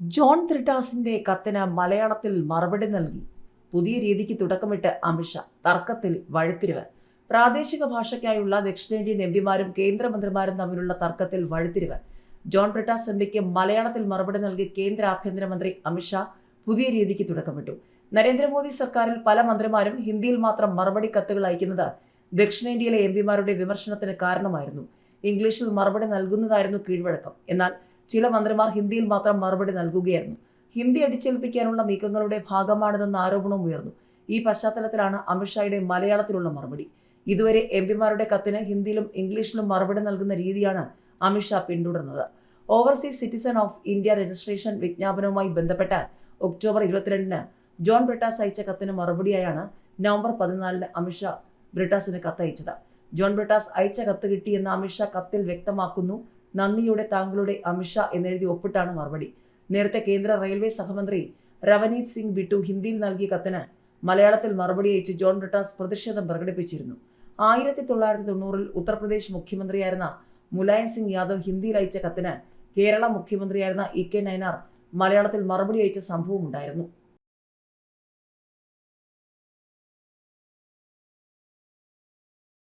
John ബ്രിട്ടാസിന്റെ കത്തിന് മലയാളത്തിൽ മറുപടി നൽകി. പുതിയ രീതിക്ക് തുടക്കമിട്ട് അമിത്ഷാ തർക്കത്തിൽ വഴിത്തിരിവ്. പ്രാദേശിക ഭാഷയ്ക്കായുള്ള ദക്ഷിണേന്ത്യൻ എംപിമാരും കേന്ദ്രമന്ത്രിമാരും തമ്മിലുള്ള തർക്കത്തിൽ വഴിത്തിരിവ്. ജോൺ ബ്രിട്ടാസ് എംപിക്ക് മലയാളത്തിൽ മറുപടി നൽകി കേന്ദ്ര ആഭ്യന്തരമന്ത്രി അമിത്ഷാ പുതിയ രീതിക്ക് തുടക്കമിട്ടു. നരേന്ദ്രമോദി സർക്കാരിൽ പല മന്ത്രിമാരും ഹിന്ദിയിൽ മാത്രം മറുപടി കത്തുകൾ അയക്കുന്നത് ദക്ഷിണേന്ത്യയിലെ എംപിമാരുടെ വിമർശനത്തിന് കാരണമായിരുന്നു. ഇംഗ്ലീഷിൽ മറുപടി നൽകുന്നതായിരുന്നു കീഴ്വഴക്കം. എന്നാൽ ചില മന്ത്രിമാർ ഹിന്ദിയിൽ മാത്രം മറുപടി നൽകുകയായിരുന്നു. ഹിന്ദി അടിച്ചേൽപ്പിക്കാനുള്ള നീക്കങ്ങളുടെ ഭാഗമാണിതെന്ന ആരോപണവും ഉയർന്നു. ഈ പശ്ചാത്തലത്തിലാണ് അമിത്ഷായുടെ മലയാളത്തിലുള്ള മറുപടി. ഇതുവരെ എം പിമാരുടെ കത്തിന് ഹിന്ദിയിലും ഇംഗ്ലീഷിലും മറുപടി നൽകുന്ന രീതിയാണ് Amit Shah പിന്തുടർന്നത്. Overseas citizen of India registration വിജ്ഞാപനവുമായി ബന്ധപ്പെട്ട ഒക്ടോബർ ഇരുപത്തിരണ്ടിന് ജോൺ ബ്രിട്ടാസ് അയച്ച കത്തിന് മറുപടിയായാണ് നവംബർ പതിനാലിന് അമിത്ഷാ ബ്രിട്ടാസിന് കത്തയച്ചത്. ജോൺ ബ്രിട്ടാസ് അയച്ച കത്ത് കിട്ടിയെന്ന് അമിത്ഷാ കത്തിൽ വ്യക്തമാക്കുന്നു. നന്ദിയോടെ താങ്കളുടെ അമിത്ഷാ എന്നെഴുതി ഒപ്പിട്ടാണ് മറുപടി. നേരത്തെ കേന്ദ്ര റെയിൽവേ സഹമന്ത്രി രവനീത് സിംഗ് ബിട്ടു ഹിന്ദിയിൽ നൽകിയ കത്തിന് മലയാളത്തിൽ മറുപടി അയച്ച് ജോൺ ബ്രിട്ടാസ് പ്രതിഷേധം പ്രകടിപ്പിച്ചിരുന്നു. ആയിരത്തി തൊള്ളായിരത്തി തൊണ്ണൂറിൽ ഉത്തർപ്രദേശ് മുഖ്യമന്ത്രിയായിരുന്ന മുലായം സിംഗ് യാദവ് ഹിന്ദിയിൽ അയച്ച കത്തിന് കേരള മുഖ്യമന്ത്രിയായിരുന്ന ഇ കെ നയനാർ മലയാളത്തിൽ മറുപടി അയച്ച സംഭവമുണ്ടായിരുന്നു.